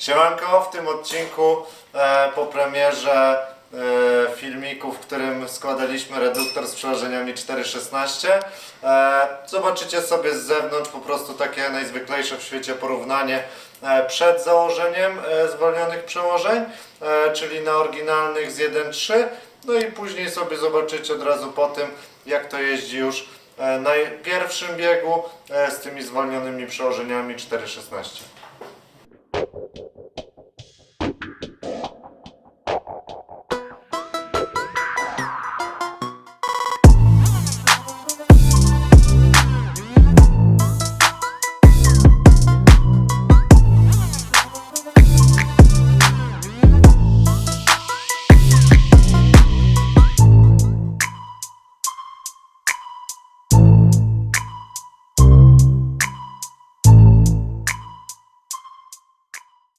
Siemanko, w tym odcinku e, po premierze e, filmiku, w którym składaliśmy reduktor z przełożeniami 4.16 e, zobaczycie sobie z zewnątrz po prostu takie najzwyklejsze w świecie porównanie e, przed założeniem e, zwolnionych przełożeń, e, czyli na oryginalnych z 1.3 no i później sobie zobaczycie od razu po tym jak to jeździ już e, na pierwszym biegu e, z tymi zwolnionymi przełożeniami 4.16